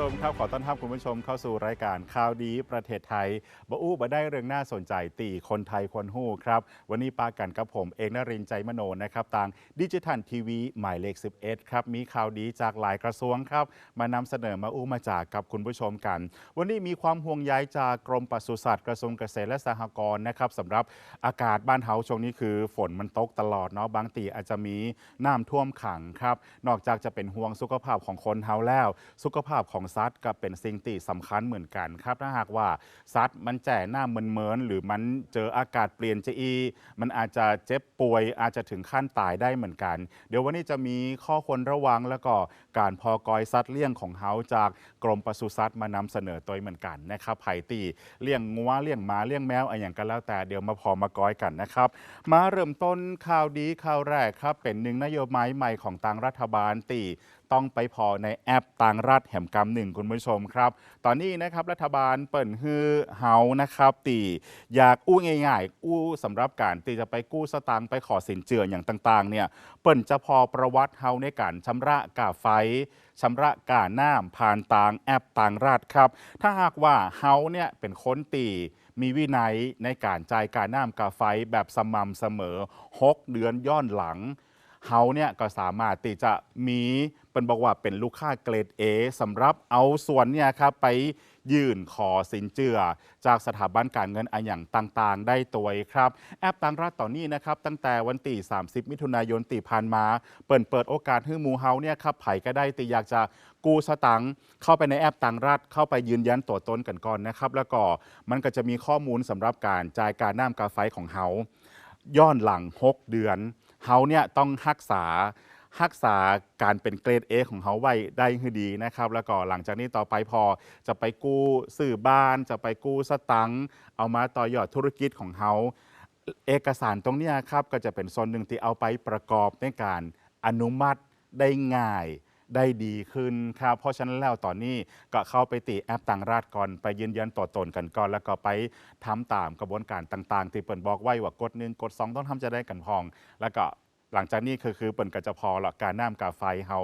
ดีคุณผู้ชมครับขอต้อนรับคุณผู้ชมเข้าสู่รายการข่าวดีประเทศไทยบอู้บ่ได้เรื่องน่าสนใจตีคนไทยคนหู้ครับวันนี้ปากันกับผมเอกนรินใจมโนนะครับทางดิจิทัลทีวีหมายเลข 11 ครับมีข่าวดีจากหลายกระทรวงครับ มานำเสนอมาอู้มาจากกับคุณผู้ชมกัน วันนี้มีความห่วงใยจากกรมปศุสัตว์กระทรวงเกษตรและสหกรณ์นะครับสำหรับอากาศบ้านเฮาช่วงนี้คือ ฝนมันตกตลอดเนาะบางตีอาจจะมีน้ำท่วมขังครับนอกจากจะเป็นห่วงสุขภาพของคนเฮาแล้ว สุขภาพของสัตว์ก็เป็นสิ่งที่สำคัญเหมือนกันครับถ้าหากว่าสัตว์มันแจ่หน้าเมินเมินๆหรือมันเจออากาศเปลี่ยนจะอี มันอาจจะเจ็บป่วยอาจจะถึงขั้นตายได้เหมือนกัน เดี๋ยววันนี้จะมีข้อควรระวังแล้วก็การพอกอยสัตว์เลี้ยงของเฮาจากกรมปศุสัตว์มานำเสนอตัวเหมือนกันนะครับไผ่ตีเลี้ยงงัวเลี้ยงหมาเลี้ยงแมวอะไรอย่างกันแล้วแต่เดี๋ยวมาพอมากอยกันนะครับ มาเริ่มต้นข่าวดีข่าวแรกครับเป็นหนึ่งนโยบายใหม่ของทางรัฐบาลตี ต้องไปพอในแอปต่างรัฐแห่มกำหนึ่งคุณผู้ชมครับ ตอนนี้นะครับรัฐบาลเปิดฮือเฮานะครับตีอยากอู้ง่ายๆอู้สำหรับการตีจะไปกู้สตางค์ไปขอสินเจืออย่างต่างๆเนี่ยเปิ่นจะพอประวัติเฮาในการชำระกาไฟชำระกาหน้ำผ่านต่างแอปต่างรัฐครับ ถ้าหากว่าเฮาเนี่ยเป็นคนตีมีวินัยในการจ่ายการน้ำกาไฟแบบสม่ำเสมอ 6 เดือนย้อนหลัง เฮาเนี่ยก็สามารถที่จะมีเป็นบอกว่าเป็นลูกค้าเกรด A สำหรับเอาส่วนเนี่ยครับไปยื่นขอสินเจือจากสถาบันการเงินอันอย่างต่างๆ ได้ตัวครับ แอปต่างรัฐต่อนนี้นะครับ ตั้งแต่วันที่ 30 มิถุนายนตีผ่านมา เปิดเปิดโอกาสให้หมูเฮาเนี่ยครับไผก็ได้ตีอยากจะกู้สตังค์เข้าไปในแอปต่างรัฐเข้าไปยืนยันตัวตนกันก่อนนะครับ แล้วก็มันก็จะมีข้อมูลสำหรับการจ่ายการน้ำกาไฟของเฮาย้อนหลัง 6 เดือน เฮาเนี่ยต้องรักษารักษาการเป็นเกรด A ของเฮาไว้ได้คือดีนะครับ แล้วก็หลังจากนี้ต่อไปพอจะไปกู้สื่อบ้าน จะไปกู้สตังค์เอามาต่อยอดธุรกิจของเฮาเอกสารตรงนี้ครับก็จะเป็นส่วนหนึ่งที่เอาไปประกอบในการอนุมัติได้ง่าย ได้ดีขึ้นครับเพราะฉะนั้นแล้วตอนนี้ก็เข้าไปติแอปต่างราชก่อนไปยืนยันตัวตนกันก่อน แล้วก็ไปทำตามกระบวนการต่าง ๆ ที่เปิ่นบอกไว้ว่ากดหนึ่งกดสองต้องทำจะได้กันพอง แล้วก็หลังจากนี้คือคือเปิ่นก็จะพอละการน้ำกาไฟเฮา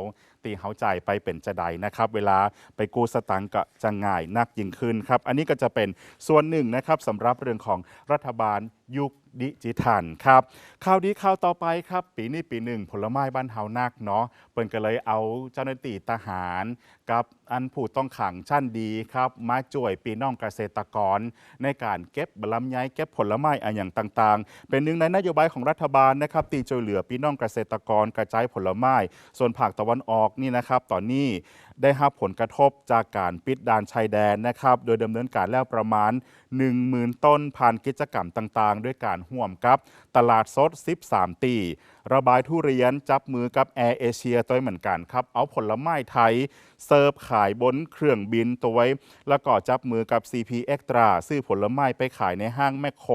ตีเฮาใจไปเป็นจะใดนะครับ เวลาไปกู้สตังค์ก็จะง่ายนักยิ่งขึ้นครับ อันนี้ก็จะเป็นส่วนหนึ่งนะครับสำหรับเรื่องของรัฐบาลยุค ดิจิทัลครับข่าวดีข่าวต่อไปครับ ปีนี้ปีหนึ่งผลไม้บ้านเฮานักเนาะเปิ่นก็เลยเอาเจ้าหน้าที่ทหาร กับอันผู้ต้องขังชั้นดีครับมาช่วยปีน้องเกษตรกร ในการเก็บบลำไยเก็บผลไม้อันอย่างต่างๆ เป็นหนึ่งในนโยบายของรัฐบาลนะครับตีช่วยเหลือพี่น้องเกษตรกรกระจายผลไม้ ส่วนภาคตะวันออกนี่นะครับ ตอนนี้ได้รับผลกระทบจากการปิดด่านชายแดนนะครับ โดยดำเนินการแล้วประมาณ10,000 ต้นผ่านกิจกรรมต่างๆ ด้วยการห่วมกับตลาดสด 13 ตี ระบายทุเรียนจับมือกับแอร์เอเชียตัวเหมือนกันครับ เอาผลไม้ไทย เสิร์ฟขายบนเครื่องบินตัวไว้ แล้วก็จับมือกับ CP Extra ซื้อผลไม้ไปขายในห้างแมคโคร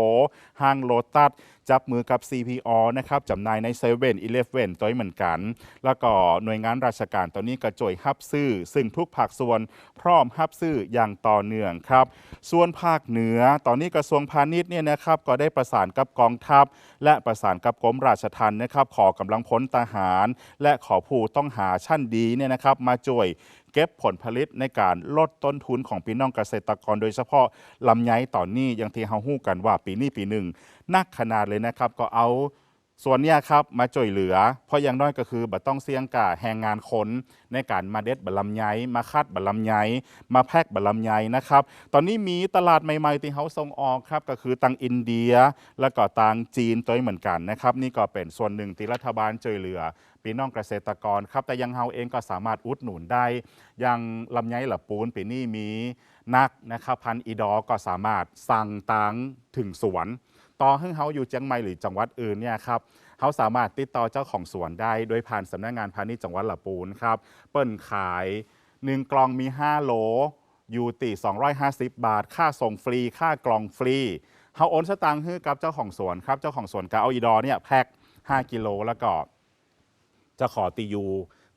ห้างโลตัสจับมือกับ CPO นะครับจำหน่ายในเซเว่นอีเลฟเว่นตัวเหมือนกัน แล้วก็หน่วยงานราชการตอนนี้กระจยฮับซื้อ ซึ่งทุกภาคส่วนพร้อมฮับซื้ออย่างต่อเนื่องครับ ส่วนภาคเหนือือ ตอนนี้กระทรวงพาณิชย์เนี่ยนะครับก็ได้ประสานกับกองทัพ และประสานกับกรมราชทัณฑ์นะครับขอกำลังพลทหาร และขอผู้ต้องหาชั้นดีเนี่ยนะครับมาช่วยเก็บผลผลิตในการลดต้นทุนของพี่น้องเกษตรกร โดยเฉพาะลำไยตอนนี้อย่างที่เฮาฮู้กันว่าปีนี้ปีหนึ่งนักขนาดเลยนะครับก็เอา ส่วนเนี้ยครับมาช่วยเหลือ เพราะอย่างน้อยก็คือบัต้องเสี่ยงกับแรงงานคนในการมาเด็ดบะลำไยมาคัดบะลำไยมาแพกบะลำไยนะครับ ตอนนี้มีตลาดใหม่ๆที่เขาส่งออกครับก็คือตังอินเดีย แล้วก็ตังจีนตัวเหมือนกันนะครับนี่ก็เป็นส่วนหนึ่งที่รัฐบาลช่วยเหลือพี่น้องเกษตรกรครับแต่ยังเฮาเองก็สามารถอุดหนุนได้ยังลำไยหละปูนปีนี้มีนักนะครับพันอีดอก็สามารถสั่งตังถึงสวน ต่อให้เฮาอยู่เชียงใหม่หรือจังหวัดอื่นเนี่ยครับเขาสามารถติดต่อเจ้าของสวนได้โดยผ่านสำนักงานพาณิชย์จังหวัดละปูนครับ เปิ้นขายหนึ่งกล่องมี 5 โหลอยู่ตี250 บาท ค่าส่งฟรี ค่ากล่องฟรีเฮาโอนสตางค์ให้กับเจ้าของสวนครับ เจ้าของสวนก็เอาอีดอเนี่ยแพ็ค5กิโลแล้วก็จะขอตียู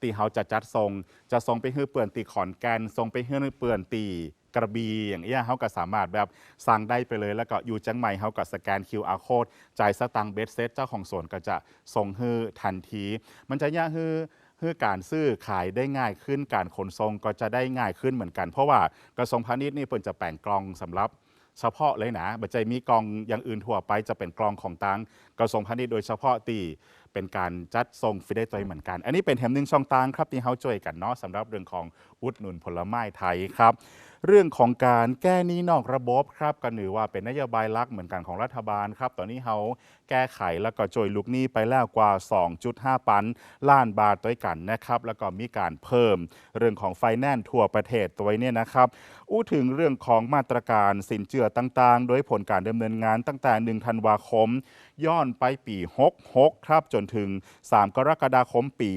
ตีเฮาจะจัดทรงจะทรงไปฮื้อเปื่อนตีขอนแก่นทรงไปฮื้อเปื่อนตี กระบี่อย่างเงี้ยเฮาก็สามารถแบบสั่งได้ไปเลย แล้วก็อยู่จังใหม่เฮาก็สแกน QR code จ่ายสตังค์เบสเซตเจ้าของสวนก็จะส่งฮือทันที มันจะยากฮือเพื่อการซื้อขายได้ง่ายขึ้นการขนส่งก็จะได้ง่ายขึ้นเหมือนกัน เพราะว่ากระทรวงพาณิชย์นี่เพิ่นจะแปลงกล่องสำหรับเฉพาะเลยนะบัจจัยมีกล่องอย่างอื่นทั่วไปจะเป็นกล่องของตังกระทรวงพาณิชย์โดยเฉพาะตีเป็นการจัดส่งฟรีได้ตัวเหมือนกัน อันนี้เป็นแถมหนึ่งช่องตางครับที่เฮาช่วยกันเนาะสำหรับเรื่องของอุดหนุนผลไม้ไทยครับ เรื่องของการแก้หนี้นอกระบบครับก็ถือว่าเป็นนโยบายหลักเหมือนกันของรัฐบาลครับ ตอนนี้เขาแก้ไขแล้วก็โจยลูกหนี้ไปแล้วกว่า 2.5 ปันล้านบาทด้วยกันนะครับ แล้วก็มีการเพิ่มเรื่องของไฟแนนซ์ทั่วประเทศตัวเนี่ยนะครับ อู้ถึงเรื่องของมาตรการสินเจือต่างๆ โดยผลการดำเนินงานตั้งแต่ 1 ธันวาคม ย้อนไปปี 66 ครับจนถึง 3 กรกฎาคมปี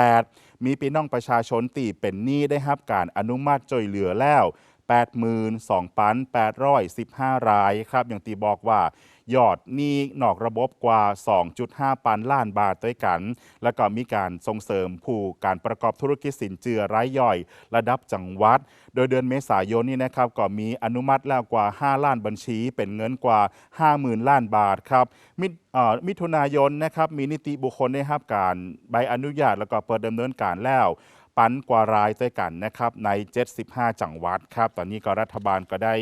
68 มีพี่น้องประชาชนตีเป็นหนี้ได้รับการอนุมัติจ่วยเหลือแล้ว 82,815 รายครับอย่างตีบอกว่า ยอดหนี้นอกระบบกว่า 2.5 ปันล้านบาทด้วยกัน แล้วก็มีการส่งเสริมผู้การประกอบธุรกิจสินเจือรายย่อย ระดับจังหวัด โดยเดือนเมษายนนี้นะครับก็มีอนุมัติแล้วกว่า 5 ล้านบัญชี เป็นเงินกว่า 50,000 ล้านบาทครับมิมิถุนายนนะครับมีนิติบุคคลได้รับการใบอนุญาตแล้วก็เปิดดำเนินการแล้ว ปันกว่ารายด้วยกันนะครับใน 75 จังหวัดครับ ตอนนี้ก็รัฐบาลก็ได้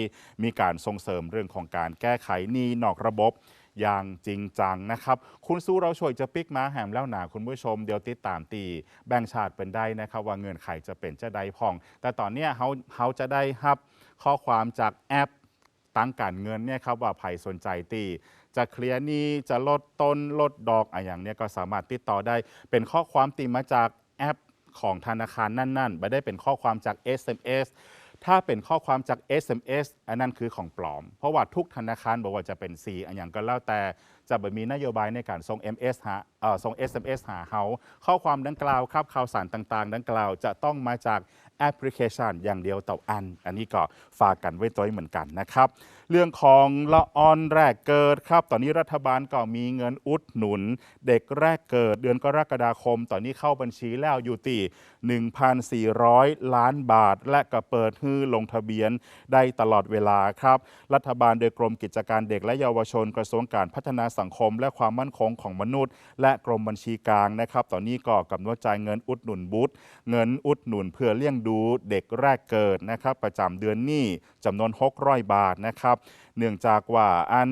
มีการส่งเสริมเรื่องของการแก้ไขหนี้นอกระบบอย่างจริงจังนะครับ คุณสู้เราช่วยจะปิกมาแหมแล้วหนาคุณผู้ชมเดี๋ยวติดตามตีแบ่งชาติเป็นได้นะครับ ว่าเงินไขจะเป็นจะได้พอง แต่ตอนเนี้ยเขาเขาจะได้รับข้อความจากแอปตั้งการเงินเนี่ยครับว่าใครสนใจตีจะเคลียร์หนี้จะลดต้นลดดอกอะไรอย่างเนี้ยก็สามารถติดต่อได้เป็นข้อความตีมาจากแอป ของธนาคารนั่น ๆ ไม่ได้เป็นข้อความจาก SMS ถ้าเป็นข้อความจาก SMS อันนั้นคือของปลอม เพราะว่าทุกธนาคารบอกว่าจะเป็น C อันอย่างก็แล้วแต่จะมีนโยบายในการส่ง MS หาเอ่อส่ง SMS หาเฮาข้อความดังกล่าวครับข่าวสารต่างๆ ดังกล่าวจะต้องมาจากแอปพลิเคชันอย่างเดียวต่ออัน อันนี้ก็ฝากกันไว้ตัวเหมือนกันนะครับ เรื่องของละออนแรกเกิดครับ ตอนนี้รัฐบาลก็มีเงินอุดหนุน เด็กแรกเกิดเดือนกรกฎาคม ตอนนี้เข้าบัญชีแล้วอยู่ที่1,400 ล้านบาท และก็เปิดให้ลงทะเบียนได้ตลอดเวลาครับ รัฐบาลโดยกรมกิจการเด็กและเยาวชนกระทรวงการพัฒนาสังคม และความมั่นคงของมนุษย์ และกรมบัญชีกลางนะครับ ตอนนี้ก็กำหนดจ่ายเงินอุดหนุนบุตรเงินอุดหนุนเพื่อเลี้ยงดูเด็กแรกเกิดนะครับ ประจำเดือนนี้จำนวน 600 บาทนะครับเนื่องจากว่าอัน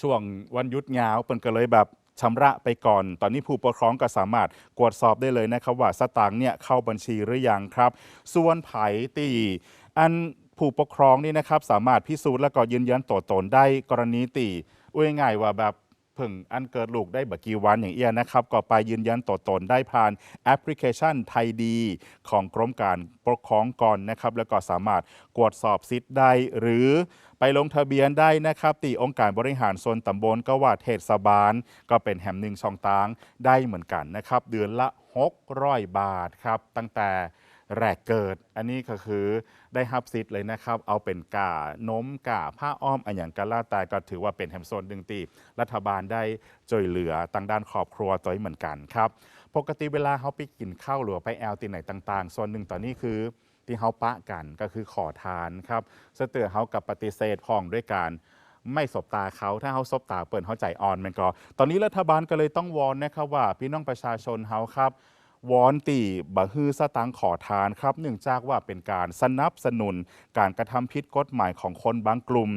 ช่วงวันยุดยาวเปินก็เลยแบบชำระไปก่อน ตอนนี้ผู้ปกครองก็สามารถกวดสอบได้เลยนะครับว่าสตางค์เนี่ยเข้าบัญชีหรือยังครับ ส่วนไผ่ตีอันผู้ปกครองนี่นะครับสามารถพิสูจน์และก็ยืนยันตัวตนได้กรณีตีอุ้ยง่ายว่าแบบ เพิ่งอันเกิดลูกได้บักี่วันอย่างเอี้ยนะครับ ก็ไปยืนยันตัวตนได้ผ่านแอปพลิเคชันไทยดี ของกรมการปกครองก่อนนะครับ แล้วก็สามารถกวดสอบสิทธิ์ได้หรือไปลงทะเบียนได้นะครับตีองค์การบริหารส่วนตำบลก็ว่าเทศบาล ก็เป็นแหมหนึ่งช่องตางได้เหมือนกันนะครับ เดือนละ 600 บาทครับตั้งแต่ แรกเกิด อันนี้ก็คือได้ฮับซิทธิ์เลยนะครับ เอาเป็นกานมกาผ้าอ้อมอันอย่างกันล่าแต่ก็ถือว่าเป็นแฮมโซนดึงตีรัฐบาลได้ช่วยเหลือตั้งด้านครอบครัวตัวเหมือนกันครับ ปกติเวลาเขาไปกินข้าวหรือไปแอลตีไหนต่างๆส่วนหนึ่งตอนนี้คือที่เขาปะกันก็คือขอทานครับสเตือเขากับปฏิเสธพ้องด้วยการไม่สบตาเขาถ้าเขาสบตาเปิดเขาใจอ่อนมันก็ ตอนนี้รัฐบาลก็เลยต้องวอนนะครับว่าพี่น้องประชาชนเขาครับ วอนตีบะฮือสตังขอทานครับเนื่องจากว่าเป็นการสนับสนุน การกระทำผิดกฎหมายของคนบางกลุ่ม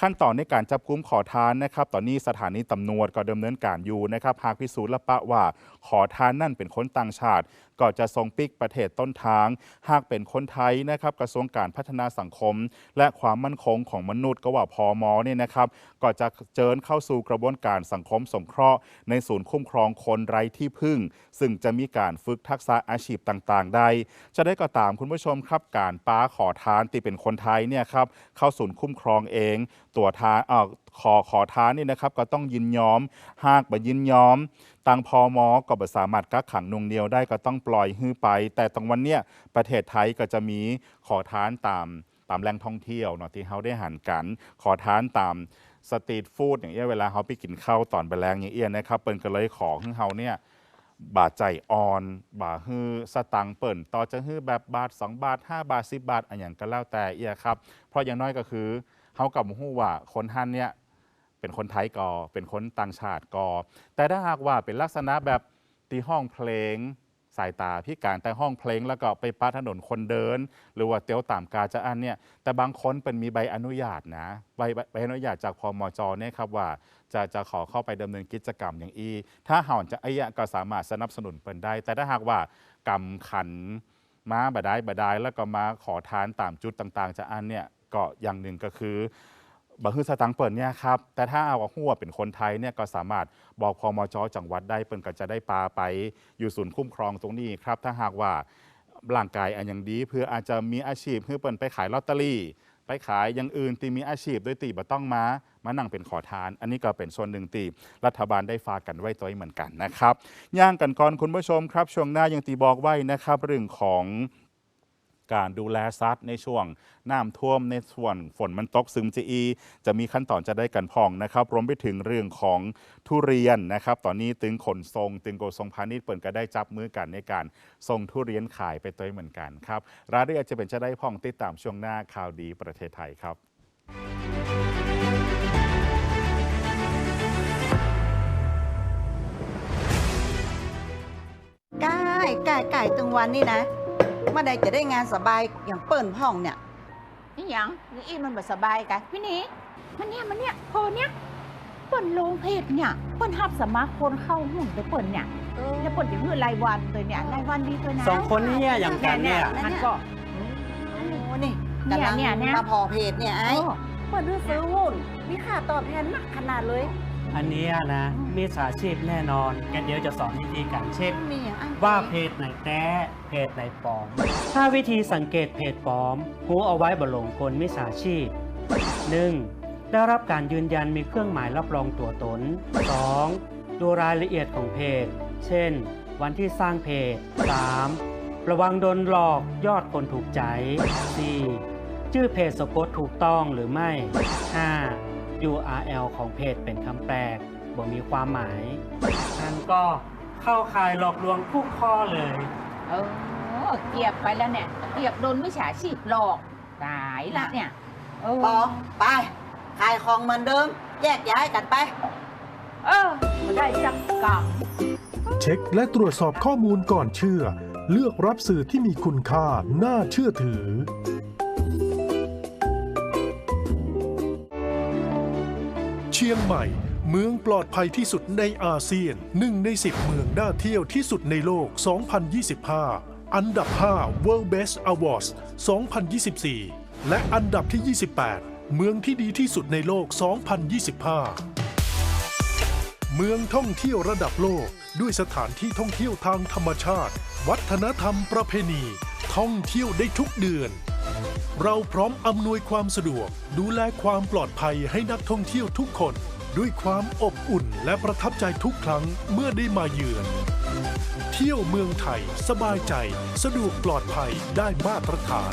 ขั้นตอนในการจับกุมขอทานนะครับ ตอนนี้สถานีตำรวจก็ดำเนินการอยู่นะครับหากพิสูจน์และปะว่าขอทานนั่นเป็นคนต่างชาติก็จะส่งปิกประเทศต้นทาง หากเป็นคนไทยนะครับกระทรวงการพัฒนาสังคม และความมั่นคงของมนุษย์ก็ว่าพอมอเนี่ยนะครับก็จะเจิญเข้าสู่กระบวนการสังคมสงเคราะห์ ในศูนย์คุ้มครองคนไร้ที่พึ่ง ซึ่งจะมีการฝึกทักษะอาชีพต่างๆ ได้ จะได้ก็ตามคุณผู้ชมครับ การป้าขอทานที่เป็นคนไทยเนี่ยครับเข้าศูนย์คุ้มครองเอง ตัวทานเอ่อ ขอขอทานนี่นะครับก็ต้องยินยอม หากบ่ยินยอมตังพอมอก็บ่สามารถกักขังหนวงเหนียวได้ก็ต้องปล่อยฮื้อไป แต่ตรงวันเนี้ยประเทศไทยก็จะมีขอทานตามตามแหล่งท่องเที่ยวเนาะที่เขาได้หันกัน ขอทานตามสตรีทฟู้ดอย่างเงี้ยเวลาเขาไปกินข้าวตอนไปแรงอย่างเอี้ยนะครับเปิ้นก็เลยขอให้เขาเนี่ยบาทใจอ่อนบาฮือสตังเปิ่นต่อจะฮือแบบบาท 2 บาท 5 บาท 10 บาทอันอย่างก็แล้วแต่เอียครับ เพราะอย่างน้อยก็คือเฮากับฮู้ว่าคนท่านเนี่ย เป็นคนไทยกอ เป็นคนต่างชาติกอ แต่ถ้าหากว่าเป็นลักษณะแบบตีห้องเพลงสายตาพิการแต่ห้องเพลงแล้วก็ไปป้าถนนคนเดิน หรือว่าเตี้ยวตามกาจะอันเนี่ยแต่บางคนเป็นมีใบอนุญาตนะใบใบอนุญาตจากพมจเนี่ยครับว่าจะจะขอเข้าไปดำเนินกิจกรรมอย่างอีถ้าห่อนจะอ้อะก็สามารถสนับสนุนเปินได้ แต่ถ้าหากว่ากำขันมาบดายบดายแล้วก็มาขอทานตามจุดต่างๆ จะอันเนี่ยก็อย่างหนึ่งก็คือ บะฮือสตังเปิดเนี่ยครับ แต่ถ้าเอาหัวเป็นคนไทยเนี่ยก็สามารถบอกพมจจังหวัดได้เปิ่นก็จะได้ปลาไปอยู่ศูนย์คุ้มครองตรงนี้ครับ ถ้าหากว่าร่างกายอันยังดีเพื่ออาจจะมีอาชีพเพื่อเปิ่นไปขายลอตเตอรี่ ไปขายอย่างอื่นตีมีอาชีพโดยตีบ่ต้องมามานั่งเป็นขอทาน อันนี้ก็เป็นส่วนหนึ่งตีรัฐบาลได้ฝากกันไว้ตัวเหมือนกันนะครับย่างกันก่อนคุณผู้ชมครับช่วงหน้ายังตีบอกไว้นะครับเรื่องของ การดูแลซัดในช่วงน้ำท่วมในส่วนฝนมันตกซึมจีอีจะมีขั้นตอนจะได้กันพองนะครับ รวมไปถึงเรื่องของทุเรียนนะครับ ตอนนี้ตึงขนทรง ตึงโกทรงพาณิชย์เปิดก็ได้จับมือกันในการส่งทุเรียนขายไปตัวเหมือนกันครับรายละเอียดจะเป็นจะได้พองติดตามช่วงหน้าข่าวดีประเทศไทยครับใกล้ใกล้ใกล้ตึงวันนี่นะ เมื่อใดจะได้งานสบายอย่างเปิ่นห้องเนี่ย นี่หยังนี่อีมันแบบสบายกันพี่หนี้มันเนี่ยมันเนี่ยพอเนี่ยเปิ่นลงเพจเนี่ยเปิ่นหับสมาคนเข้าหุ่นไปเปิ่นเนี่ยแล้วเปิ่นจะมือรายวันเลยเนี่ยรายวันดีเลยนะสองคนนี่เนี่ยอย่างกันเนี่ยท่านก็ โอ้นี่เนี่ยกำลังเนี่ยเนี่ย มาพอเพจเนี่ยไอ้โอ้เปิ่นซื้อหุ้นมีค่าตอบแทนมากขนาดเลย อันเนี้ยนะมีสาชีพแน่นอนกันเดี๋ยวจะสอนวิธีการเช็ค มีอย่างอ้างว่าเพจไหนแต้เพจไหนปลอม ถ้าวิธีสังเกตเพจปลอมหูเอาไว้บหลงคนมิสาชีพ 1. ได้รับการยืนยันมีเครื่องหมายรับรองตัวตน 2. ดูรายละเอียดของเพจ เช่น วันที่สร้างเพจ 3. ระวังโดนหลอกยอดคนถูกใจ 4. ชื่อเพจสะกดถูกต้องหรือไม่ 5. URL ของเพจเป็นคำแปลกบ่มีความหมายนั่นก็เข้าข่ายหลอกลวงทุกข้อเลย เออเกียบไปแล้วเนี่ย เกียบโดนมิจฉาชีพหลอก ตายละเนี่ยเออปอไปขายของเหมือนเดิม แยกย้ายกันไป เออได้จักกรรมเช็คและตรวจสอบข้อมูลก่อนเชื่อ เลือกรับสื่อที่มีคุณค่าน่าเชื่อถือ ชียงใหม่ เมืองปลอดภัยที่สุดในอาเซียนหนึ่งใน 10 เมืองน่าเที่ยวที่สุดในโลก 2025 อันดับ 5 World Best Awards 2024 และอันดับที่ 28 เมืองที่ดีที่สุดในโลก 2025 เมืองท่องเที่ยวระดับโลกด้วยสถานที่ท่องเที่ยวทางธรรมชาติ วัฒนธรรมประเพณี ท่องเที่ยวได้ทุกเดือน เราพร้อมอำนวยความสะดวก ดูแลความปลอดภัยให้นักท่องเที่ยวทุกคน ด้วยความอบอุ่นและประทับใจทุกครั้งเมื่อได้มาเยือน เที่ยวเมืองไทย สบายใจ สะดวกปลอดภัยได้มาตรฐาน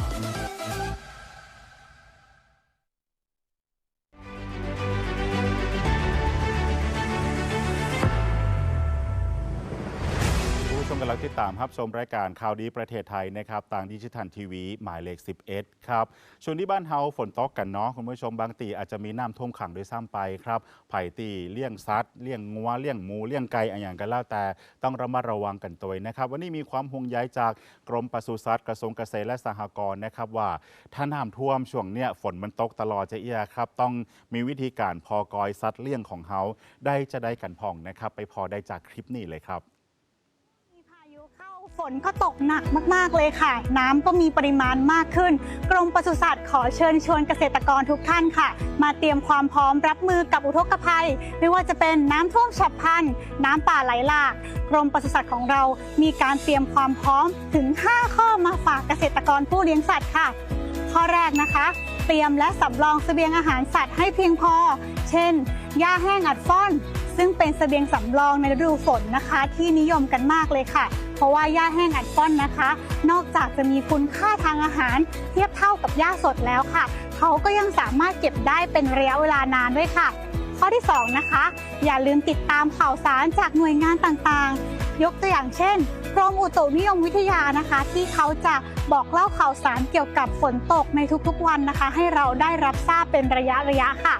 ำลังติดตามครับชมรายการข่าวดีประเทศไทยนะครับทางดิจิทัลทีวีหมายเลข 11 ครับช่วงนี้บ้านเฮาฝนตกกันเนาะคุณผู้ชมบางตีอาจจะมีน้ำท่วมขังด้วยซ้ำไปครับไผ่ตีเลี้ยงซัดเลี้ยงงัวเลี้ยงหมูเลี้ยงไก่อะไรอย่างกันแล้วแต่ต้องระมัดระวังกันตัวนะครับ วันนี้มีความห่วงใยจากกรมปศุสัตว์กระทรวงเกษตรและสหกรณ์นะครับว่าถ้าน้ำท่วมช่วงเนี้ยฝนมันตกตลอดจะเอียครับต้องมีวิธีการพอกอยซัดเลี้ยงของเฮาได้จะได้กันพองนะครับไปพอได้จากคลิปนี้เลยครับ ฝนก็ตกหนักมากๆเลยค่ะ น้ำก็มีปริมาณมากขึ้น กรมปศุสัตว์ขอเชิญชวนเกษตรกรทุกท่านค่ะ มาเตรียมความพร้อมรับมือกับอุทกภัย ไม่ว่าจะเป็นน้ำท่วมฉับพลัน น้ำป่าไหลหลาก กรมปศุสัตว์ของเรามีการเตรียมความพร้อมถึง 5 ข้อมาฝากเกษตรกรผู้เลี้ยงสัตว์ค่ะ ข้อแรกนะคะ เตรียมและสำรองเสบียงอาหารสัตว์ให้เพียงพอ เช่นหญ้าแห้งอัดฟ่อน ซึ่งเป็นเสบียงสำรองในฤดูฝนนะคะ ที่นิยมกันมากเลยค่ะ เพราะว่าหญ้าแห้งอัดฟ่อนนะคะ นอกจากจะมีคุณค่าทางอาหาร เทียบเท่ากับหญ้าสดแล้วค่ะ เขาก็ยังสามารถเก็บได้เป็นระยะเวลานานด้วยค่ะ ข้อที่สองนะคะ อย่าลืมติดตามข่าวสารจากหน่วยงานต่างๆ ยกตัวอย่างเช่นกรมอุตุนิยมวิทยานะคะ ที่เขาจะบอกเล่าข่าวสารเกี่ยวกับฝนตกในทุกๆวันนะคะ ให้เราได้รับทราบเป็นระยะระยะๆค่ะ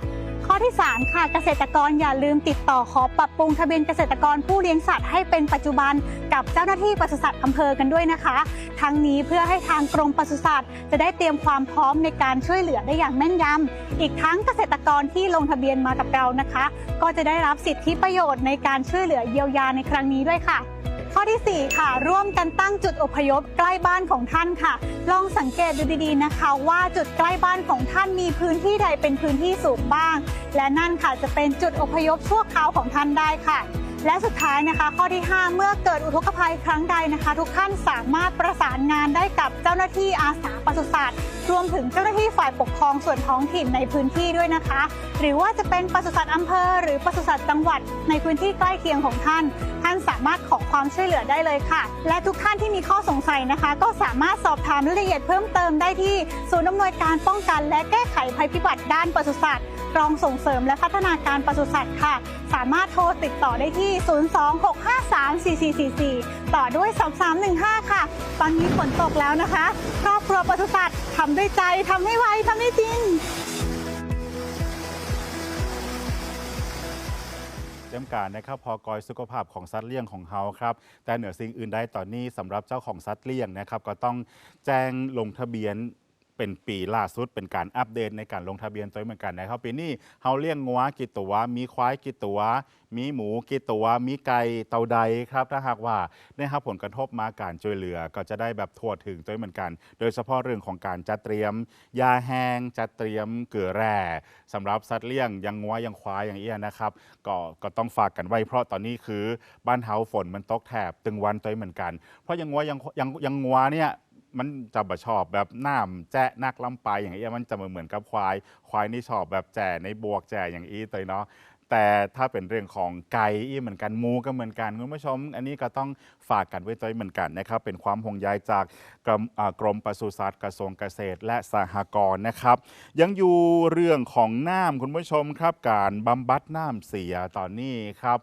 ข้อที่ 3 ค่ะเกษตรกรอย่าลืมติดต่อขอปรับปรุงทะเบียนเกษตรกรผู้เลี้ยงสัตว์ให้เป็นปัจจุบันกับเจ้าหน้าที่ปศุสัตว์อำเภอกันด้วยนะคะ ทั้งนี้เพื่อให้ทางกรมปศุสัตว์ จะได้เตรียมความพร้อมในการช่วยเหลือได้อย่างแม่นยำอีกทั้งเกษตรกรที่ลงทะเบียนมากับเรานะคะ ก็จะได้รับสิทธิประโยชน์ในการช่วยเหลือเยียวยาในครั้งนี้ด้วยค่ะ ข้อทีสี่ 4 ค่ะ ร่วมกันตั้งจุดอพยพใกล้บ้านของท่านค่ะ ลองสังเกตดูดีๆนะคะ ว่าจุดใกล้บ้านของท่านมีพื้นที่ใดเป็นพื้นที่สูงบ้าง และนั่นค่ะจะเป็นจุดอพยพชั่วคราวของท่านได้ค่ะ และสุดท้ายนะคะ ข้อที่ 5 เมื่อเกิดอุทกภัยครั้งใดนะคะ ทุกท่านสามารถประสานงานได้กับเจ้าหน้าที่อาสาปศุสัตว์รวมถึงเจ้าหน้าที่ฝ่ายปกครองส่วนท้องถิ่นในพื้นที่ด้วยนะคะ หรือว่าจะเป็นปศุสัตว์อำเภอ หรือปศุสัตว์จังหวัดในพื้นที่ใกล้เคียงของท่าน ท่านสามารถขอความช่วยเหลือได้เลยค่ะ และทุกท่านที่มีข้อสงสัยนะคะ ก็สามารถสอบถามรายละเอียดเพิ่มเติมได้ที่ศูนย์อำนวยการป้องกัน และแก้ไขภัยพิบัติด้านปศุสัตว์ กรองส่งเสริมและพัฒนาการปศุสัตว์ค่ะ สามารถโทรติดต่อได้ที่ 026534444 ต่อด้วย 2315 ค่ะ ตอนนี้ฝนตกแล้วนะคะ ครอบครัวปศุสัตว์ทำด้วยใจทำให้ไวทำให้จริงเตรียมการนะครับพอกอยสุขภาพของสัตว์เลี้ยงของเฮาครับแต่เหนือสิ่งอื่นใดตอนนี้สำหรับเจ้าของสัตว์เลี้ยงนะครับก็ต้องแจ้งลงทะเบียน เป็นปีล่าสุดเป็นการอัปเดตในการลงทะเบียนตัวเหมือนกันนะครับปีนี้เฮาเลี้ยงงัวกี่ตัว มีควายกี่ตัว มีหมูกี่ตัว มีไก่เตาใดครับ ถ้าหากว่าได้รับผลกระทบมาการช่วยเหลือก็จะได้แบบทั่วถึงตัวเหมือนกัน โดยเฉพาะเรื่องของการจัดเตรียม ยาแห้งจัดเตรียมเกลือแร่สำหรับสัตว์เลี้ยงอยังงัวอยังควายอย่างเอี้ยนะครับก็ก็ต้องฝากกันไว้เพราะตอนนี้คือบ้านเฮาฝนมันตกแถบตึงวันตัวเหมือนกัน เพราะอยังงัวอยังอยังยังงัวเนี่ย มันจะบ่ชอบแบบน้ำแจะนักลำไปอย่างเงี้ยมันจะเหมือนเหมือนกับควาย ควายนี่ชอบแบบแจ่ในบวกแจ่อย่างอี้ตัวเนาะแต่ถ้าเป็นเรื่องของไก่อีเหมือนกันหมูก็เหมือนกันคุณผู้ชม อันนี้ก็ต้องฝากกันไว้ตัวเหมือนกันนะครับ เป็นความห่วงใยจากกรมกรมปศุสัตว์กระทรวงเกษตร และสหกรณ์นะครับ ยังอยู่เรื่องของน้ำคุณผู้ชมครับ การบำบัดน้ำเสียตอนนี้ครับ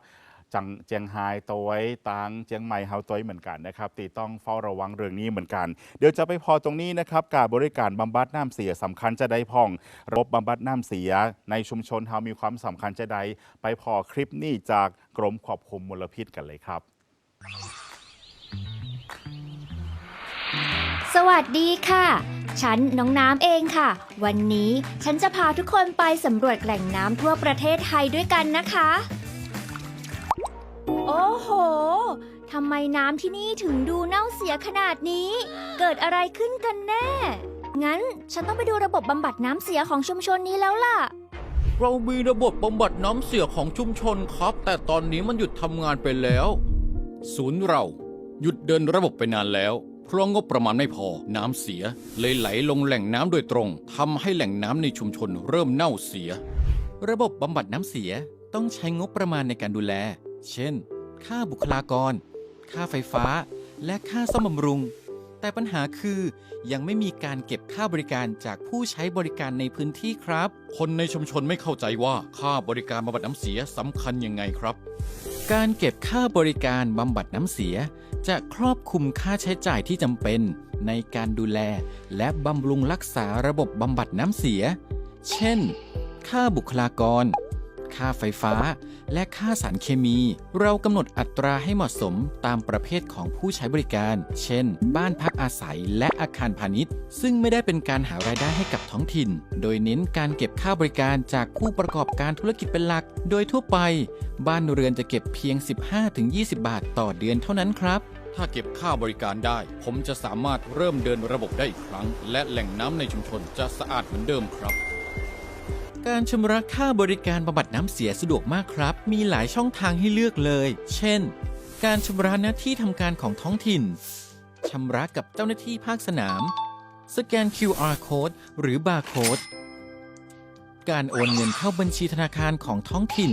จังเจียงไฮ้ตัวไว้ตังเจียงใหม่เฮาตัวไว้เหมือนกันนะครับตีต้องเฝ้าระวังเรื่องนี้เหมือนกัน เดี๋ยวจะไปพอตรงนี้นะครับการบริการบำบัดน้ำเสียสำคัญจะได้พ่องระบบบำบัดน้ำเสีย ในชุมชนเฮามีความสำคัญจะใดไปพอคลิปนี้จากกรมควบคุมมลพิษกันเลยครับ สวัสดีค่ะฉันน้องน้ำเองค่ะ วันนี้ฉันจะพาทุกคนไปสำรวจแหล่งน้ำทั่วประเทศไทยด้วยกันนะคะ โอ้โห ทำไมน้ำที่นี่ถึงดูเน่าเสียขนาดนี้ เกิดอะไรขึ้นกันแน่ งั้นฉันต้องไปดูระบบบำบัดน้ำเสียของชุมชนนี้แล้วล่ะ เรามีระบบบำบัดน้ำเสียของชุมชนครับ แต่ตอนนี้มันหยุดทำงานไปแล้ว ศูนย์เราหยุดเดินระบบไปนานแล้ว เพราะงบประมาณไม่พอ น้ำเสีย เลยไหลลงแหล่งน้ำโดยตรงทำให้แหล่งน้ำในชุมชนเริ่มเน่าเสีย ระบบบำบัดน้ำเสียต้องใช้งบประมาณในการดูแล เช่น ค่าบุคลากร ค่าไฟฟ้า และค่าซ่อมบำรุง แต่ปัญหาคือยังไม่มีการเก็บค่าบริการจากผู้ใช้บริการในพื้นที่ครับ คนในชุมชนไม่เข้าใจว่าค่าบริการบำบัดน้ำเสียสำคัญยังไงครับ การเก็บค่าบริการบำบัดน้ำเสีย จะครอบคลุมค่าใช้จ่ายที่จำเป็น ในการดูแล และบำรุงรักษาระบบบำบัดน้ำเสีย เช่น ค่าบุคลากร ค่าไฟฟ้า และค่าสารเคมี เรากำหนดอัตราให้เหมาะสมตามประเภทของผู้ใช้บริการ เช่น บ้านพักอาศัยและอาคารพาณิชย์ ซึ่งไม่ได้เป็นการหารายได้ให้กับท้องถิ่น โดยเน้นการเก็บค่าบริการจากผู้ประกอบการธุรกิจเป็นหลัก โดยทั่วไป บ้านเรือนจะเก็บเพียง 15-20 บาทต่อเดือนเท่านั้นครับถ้าเก็บค่าบริการได้ ผมจะสามารถเริ่มเดินระบบได้อีกครั้ง และแหล่งน้ำในชุมชนจะสะอาดเหมือนเดิมครับ การชำระค่าบริการบำบัดน้ำเสียสะดวกมากครับ มีหลายช่องทางให้เลือกเลย เช่น การชำระหน้าที่ทำการของท้องถิ่นชำระกับเจ้าหน้าที่ภาคสนาม สแกน QR code หรือบาร์โค้ด การโอนเงินเข้าบัญชีธนาคารของท้องถิ่น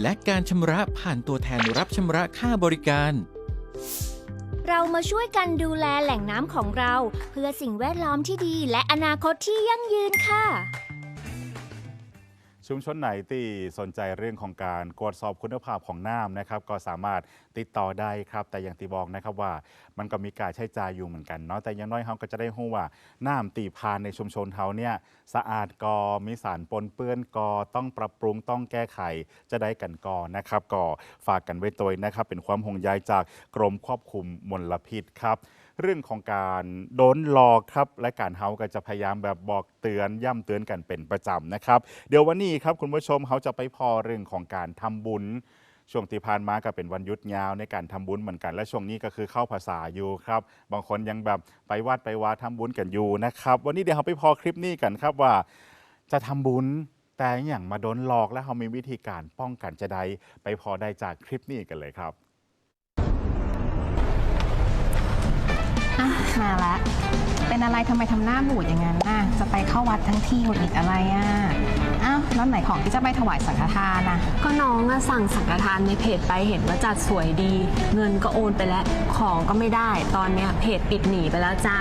และการชำระผ่านตัวแทนรับชำระค่าบริการ เรามาช่วยกันดูแลแหล่งน้ำของเรา เพื่อสิ่งแวดล้อมที่ดีและอนาคตที่ยั่งยืนค่ะ ชุมชนไหนที่สนใจเรื่องของการตรวจสอบคุณภาพของน้ำนะครับ ก็สามารถติดต่อได้ครับ แต่อย่างที่บอกนะครับว่ามันก็มีการใช้จ่ายอยู่เหมือนกันเนาะแต่อย่างน้อยเขาก็จะได้รู้ว่าน้ำตีพานในชุมชนเขาเนี่ยสะอาดกอมีสารปนเปื้อนกอต้องปรับปรุงต้องแก้ไขจะได้กันกอนะครับก็ฝากกันไว้ตัวนะครับ เป็นความห่วงใยจากกรมควบคุมมลพิษครับ เรื่องของการโดนหลอกครับ และการเฮาก็จะพยายามแบบบอกเตือนย่ำเตือนกันเป็นประจำนะครับ เดี๋ยววันนี้ครับคุณผู้ชมเขาจะไปพอเรื่องของการทำบุญ ช่วงที่ผ่านมาก็เป็นวันหยุดยาวในการทำบุญเหมือนกัน และช่วงนี้ก็คือเข้าภาษาอยู่ครับ บางคนยังแบบไปวัดไปวาทำบุญกันอยู่นะครับ วันนี้เดี๋ยวเราไปพอคลิปนี้กันครับว่า จะทำบุญแต่อย่างมาโดนหลอกและเขามีวิธีการป้องกันจะได้ไปพอได้จากคลิปนี้กันเลยครับ อะมาละ เป็นอะไรทำไมทำหน้าบูดอย่างนั้นน่ะจะไปเข้าวัดทั้งทีหงุดหงิดอะไรอะอ้าวแล้วไหนของที่จะไปถวายสังฆทานน่ะ ก็น้องอะสั่งสังฆทานในเพจไปเห็นว่าจัดสวยดี เงินก็โอนไปแล้ว ของก็ไม่ได้ ตอนเนี้ยเพจปิดหนีไปแล้วจ้า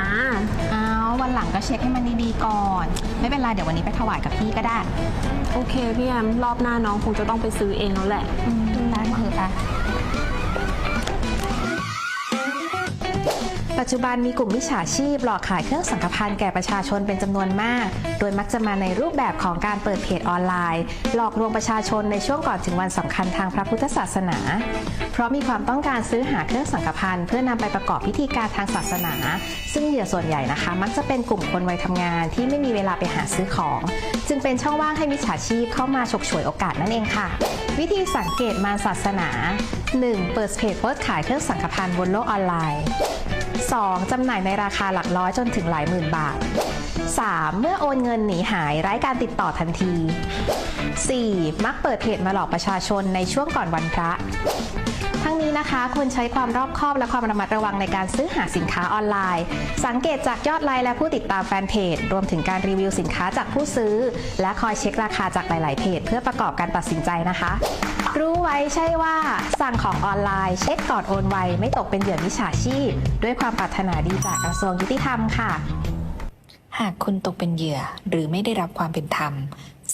อ้าววันหลังก็เช็คให้มันดีๆก่อน ไม่เป็นไรเดี๋ยววันนี้ไปถวายกับพี่ก็ได้โอเคพี่แอมรอบหน้าน้องคงจะต้องไปซื้อเองแล้วแหละ อืมได้มาเถอะปะ ปัจจุบันมีกลุ่มมิจฉาชีพหลอกขายเครื่องสังฆพันธ์แก่ประชาชนเป็นจำนวนมาก โดยมักจะมาในรูปแบบของการเปิดเพจออนไลน์ หลอกลวงประชาชนในช่วงก่อนถึงวันสำคัญทางพระพุทธศาสนา เพราะมีความต้องการซื้อหาเครื่องสังฆพันธ์เพื่อนำไปประกอบพิธีการทางศาสนา ซึ่งเหยื่อส่วนใหญ่นะคะ มักจะเป็นกลุ่มคนวัยทำงานที่ไม่มีเวลาไปหาซื้อของ จึงเป็นช่องว่างให้มิจฉาชีพเข้ามาฉกฉวยโอกาสนั่นเองค่ะ วิธีสังเกตมารศาสนา 1. เปิดเพจโพสต์ขายเครื่องสังฆพันธ์บนโลกออนไลน์ 2. จำหน่ายในราคาหลักร้อยจนถึงหลายหมื่นบาท 3. เมื่อโอนเงินหนีหายไร้การติดต่อทันที 4. มักเปิดเพจมาหลอกประชาชนในช่วงก่อนวันพระ ทั้งนี้นะคะควรใช้ความรอบคอบและความระมัดระวังในการซื้อหาสินค้าออนไลน์ สังเกตจากยอดไลค์และผู้ติดตามแฟนเพจ รวมถึงการรีวิวสินค้าจากผู้ซื้อ และคอยเช็คราคาจากหลาย ๆ เพจ เพื่อประกอบการตัดสินใจนะคะ รู้ไว้ใช่ว่า สั่งของออนไลน์เช็คก่อนโอนไว ไม่ตกเป็นเหยื่อมิจฉาชีพ ด้วยความปรารถนาดีจากกระทรวงยุติธรรมค่ะ หากคุณตกเป็นเหยื่อหรือไม่ได้รับความเป็นธรรม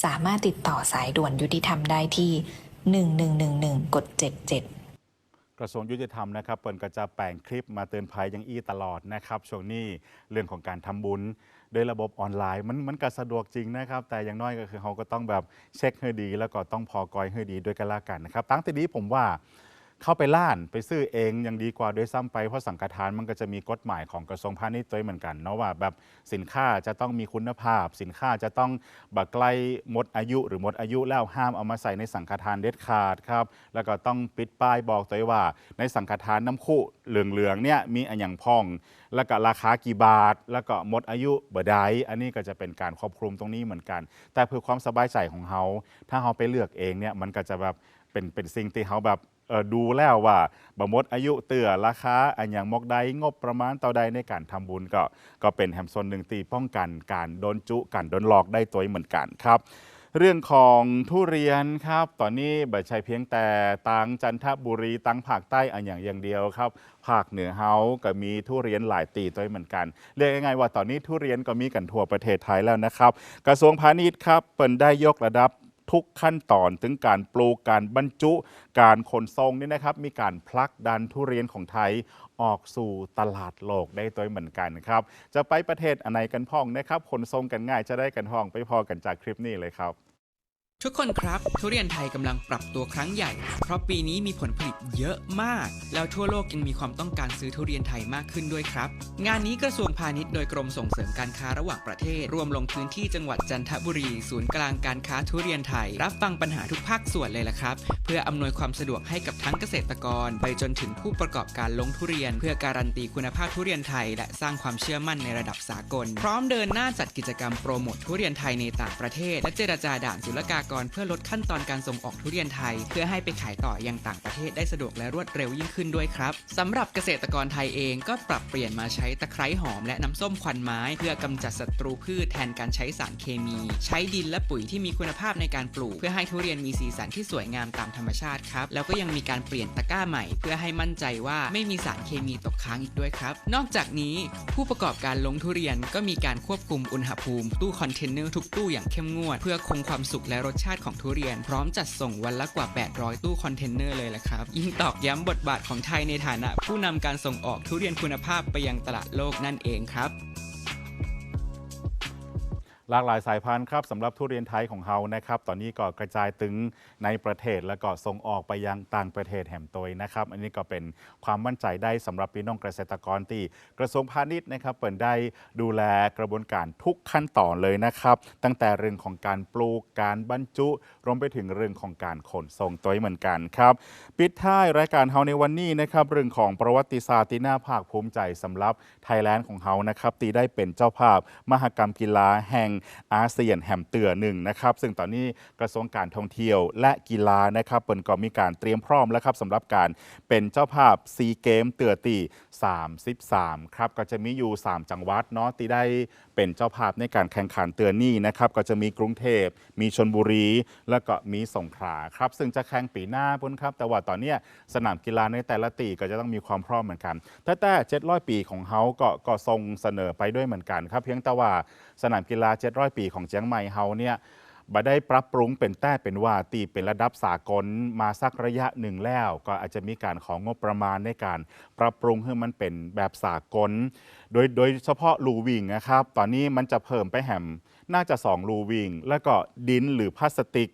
สามารถติดต่อสายด่วนยุติธรรมได้ที่ 1111กด77กระทรวงยุติธรรมนะครับเปิดก็จะแปลงคลิปมาเตือนภัยอยังอี้ตลอดนะครับช่วงนี้เรื่องของการทำบุญ โดยระบบออนไลน์มันมันก็สะดวกจริงนะครับ แต่อย่างน้อยก็คือเขาก็ต้องแบบเช็คให้ดี แล้วก็ต้องพอกอยให้ดีด้วยกันละกันนะครับตั้งแต่นี้ผมว่า เข้าไปล้านไปซื้อเองยังดีกว่าด้วยซ้ำไปเพราะสังฆทานมันก็จะมีกฎหมายของกระทรวงพาณิชย์ตัวเหมือนกันเนาะว่าแบบสินค้าจะต้องมีคุณภาพ สินค้าจะต้องบักใกลหมดอายุ หรือหมดอายุแล้วห้ามเอามาใส่ในสังฆทานเด็ดขาดครับแล้วก็ต้องปิดป้ายบอกตัวว่า ในสังฆทานน้ำคู่เหลืองๆเนี่ยมีอันอย่างพอง แล้วก็ราคากี่บาท แล้วก็หมดอายุเบอร์ใดอันนี้ก็จะเป็นการควบคุมตรงนี้เหมือนกัน แต่เพื่อความสบายใจของเขาถ้าเขาไปเลือกเองเนี่ยมันก็จะแบบเป็นเป็นสิ่งที่เขาแบบ ดูแล้วว่าบมดอายุเตื่อราคาอันอย่างมอกใดงบประมาณต่อใดในการทำบุญก็ก็เป็นแฮมโซนหนึ่งตีป้องกันการโดนจุกันโดนหลอกได้ตัวเหมือนกันครับเรื่องของทุเรียนครับ ตอนนี้บัใช่เพียงแต่ตังจันทบุรีตังภาคใต้อันอย่างอย่างเดียวครับ ภาคเหนือเฮาก็มีทุเรียนหลายตีตัวเหมือนกัน เรียกง่ายๆว่าตอนนี้ทุเรียนก็มีกันทั่วประเทศไทยแล้วนะครับ กระทรวงพาณิชย์ครับเปิดได้ยกระดับ ทุกขั้นตอนถึงการปลูกการบรรจุ การขนส่งนี่นะครับ มีการพลักดันทุเรียนของไทยออกสู่ตลาดโลกได้ตัวเหมือนกันครับ จะไปประเทศอะไรกันพ่องนะครับขนส่งกันง่ายจะได้กันห้องไปพอกันจากคลิปนี้เลยครับ ทุกคนครับทุเรียนไทยกำลังปรับตัวครั้งใหญ่ เพราะปีนี้มีผลผลิตเยอะมาก แล้วทั่วโลกยังมีความต้องการซื้อทุเรียนไทยมากขึ้นด้วยครับ งานนี้กระทรวงพาณิชย์โดยกรมส่งเสริมการค้าระหว่างประเทศ รวมลงพื้นที่จังหวัดจันทบุรี ศูนย์กลางการค้าทุเรียนไทย รับฟังปัญหาทุกภาคส่วนเลยล่ะครับ เพื่ออำนวยความสะดวกให้กับทั้งเกษตรกร ไปจนถึงผู้ประกอบการลงทุเรียน เพื่อการันตีคุณภาพทุเรียนไทย และสร้างความเชื่อมั่นในระดับสากล พร้อมเดินหน้าจัดกิจกรรมโปรโมททุเรียนไทยในต่างประเทศ และเจรจาด่านศุลกากรเพื่อลดขั้นตอนการส่งออกทุเรียนไทย เพื่อให้ไปขายต่อยังต่างประเทศได้สะดวกและรวดเร็วยิ่งขึ้นด้วยครับสำหรับเกษตรกรไทยเองก็ปรับเปลี่ยนมาใช้ตะไคร้หอมและน้ำส้มควันไม้ เพื่อกำจัดศัตรูพืชแทนการใช้สารเคมี ใช้ดินและปุ๋ยที่มีคุณภาพในการปลูก เพื่อให้ทุเรียนมีสีสันที่สวยงามตามธรรมชาติครับแล้วก็ยังมีการเปลี่ยนตะกร้าใหม่ เพื่อให้มั่นใจว่าไม่มีสารเคมีตกค้างอีกด้วยครับ นอกจากนี้ผู้ประกอบการลงทุเรียนก็มีการควบคุมอุณหภูมิตู้คอนเทนเนอร์ทุกตู้อย่างเข้มงวด เพื่อคงความสุขและรสชาติของทุเรียน พร้อมจัดส่งวันละกว่า 800 ตู้คอนเทนเนอร์เลยละครับ ยิ่งตอกย้ำบทบาทของไทยในฐานะ ผู้นำการส่งออกทุเรียนคุณภาพไปยังตลาดโลกนั่นเองครับ หลากหลายสายพันธุ์ครับสำหรับทุเรียนไทยของเรานะครับ ตอนนี้ก็กระจายถึงในประเทศแล้วก็ส่งออกไปยังต่างประเทศแหมโตยนะครับ อันนี้ก็เป็นความมั่นใจได้สำหรับพี่น้องเกษตรกรที่กระทรวงพาณิชย์นะครับเปิดได้ดูแลกระบวนการทุกขั้นตอนเลยนะครับ ตั้งแต่เรื่องของการปลูกการบรรจุ รวมไปถึงเรื่องของการขนส่งตัวเหมือนกันครับ ปิดท้ายรายการเฮาในวันนี้นะครับเรื่องของประวัติศาสตร์ที่น่าภาคภูมิใจสำหรับไทยแลนด์ของเฮานะครับตีได้เป็นเจ้าภาพมหกรรมกีฬาแห่งอาเซียนแห่มเตือหนึ่งนะครับซึ่งตอนนี้กระทรวงการท่องเที่ยวและกีฬานะครับเปิ่นก็มีการเตรียมพร้อมแล้วครับสำหรับการเป็นเจ้าภาพซีเกมเตือตี 33 ครับ ก็จะมีอยู่ 3 จังหวัดเนาะที่ได้เป็นเจ้าภาพในการแข่งขันเตือนนี่นะครับ ก็จะมีกรุงเทพ มีชนบุรี แล้วก็มีสงขลาครับ ซึ่งจะแข่งปีหน้าพุ่นครับ แต่ว่าตอนนี้สนามกีฬาในแต่ละตีก็จะต้องมีความพร้อมเหมือนกัน แต่แต่700ปีของเฮาก็ก็ทรงเสนอไปด้วยเหมือนกันครับ เพียงแต่ว่าสนามกีฬา700ปีของเจียงใหม่เฮาเนี่ย บ่ได้ปรับปรุงเป็นแต่เป็นว่าตีเป็นระดับสากลมาสักระยะหนึ่งแล้ว ก็อาจจะมีการของงบประมาณในการปรับปรุงให้มันเป็นแบบสากล โดยโดยเฉพาะรูวิ่งนะครับ ตอนนี้มันจะเพิ่มไปแหมน่าจะ2รูวิ่งแล้วก็ดินหรือพลาสติก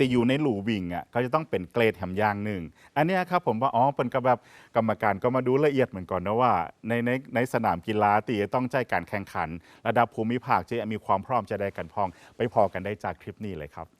แต่อยู่ในหลูวิ่งอะเขาจะต้องเป็นเกรดแหมยางหนึ่ง อันเนี้ยครับผมว่าอ๋อเป็นกับแบบกรรมการก็มาดูละเอียดเหมือนก่อนนะว่าในในในสนามกีฬาตีต้องใจการแข่งขัน ระดับภูมิภาคจะมีความพร้อมจะได้กันพอง ไปพอกันได้จากคลิปนี้เลยครับ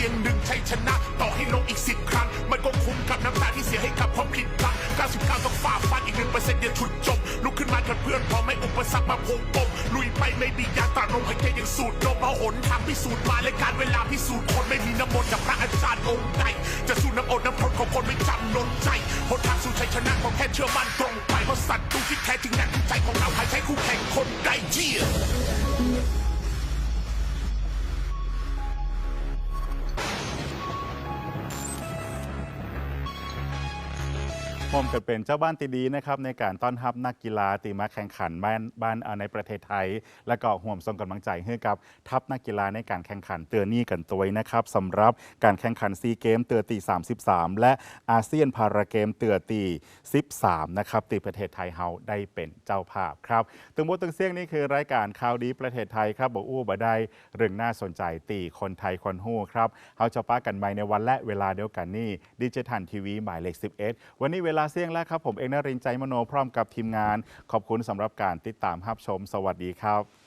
ฉุดรั้งเพียงหนึ่งชัยชนะ ต่อให้ลงอีกสิบครั้ง มันก็คุ้มกับน้ำตาที่เสียให้กับความผิดพลั้ง99ต้องฝ่าฟันอีกหนึ่งเปอร์เซ็นต์อย่าฉุดจมลุกขึ้นมากับเพื่อนพอไม่อุปสรรคมาพงปมลุยไปไม่มียาตราลมหายใจยังสูดลมเอาหนทางพิสูจน์มาและการเวลาพิสูจน์คนไม่มีน้ำมนต์จากพระอาจารย์องค์ใดจะสู้น้ำอดน้ำทนของคนไม่จำนนใจหนทางสู่ชัยชนะของแค่เชื่อมั่นตรงไปเพราะสัตว์ดูที่แท้จริงนั้นใจของเราหายใจคู่แข่งคนใดเยี่ย ผมก็เป็นเจ้าบ้านตีดีนะครับในการต้อนรับนักกีฬาตีมาแข่งขันบ้านบ้านในประเทศไทย และก็ห่วมส่งกำลังใจให้กับทัพนักกีฬาในการแข่งขันเตือนนี่กันตัวนะครับสำหรับการแข่งขันซีเกมเตือตี 33 และอาเซียนพาราเกมเตือตี 13 นะครับตีประเทศไทยเฮาได้เป็นเจ้าภาพครับตึงบทตึงเสียงนี่คือรายการข่าวดีประเทศไทยครับบอกอู้บ่ได้เรื่องน่าสนใจตีคนไทยคนหู้ครับเฮาจะป้ากันใหม่ในวันและเวลาเดียวกันนี่ดิจิทัลทีวีหมายเลข 11 วันนี้เวลาาเสี่ยงแล้วครับ ผมเอกนรินใจมโนพร้อมกับทีมงาน ขอบคุณสำหรับการติดตามรับชม สวัสดีครับ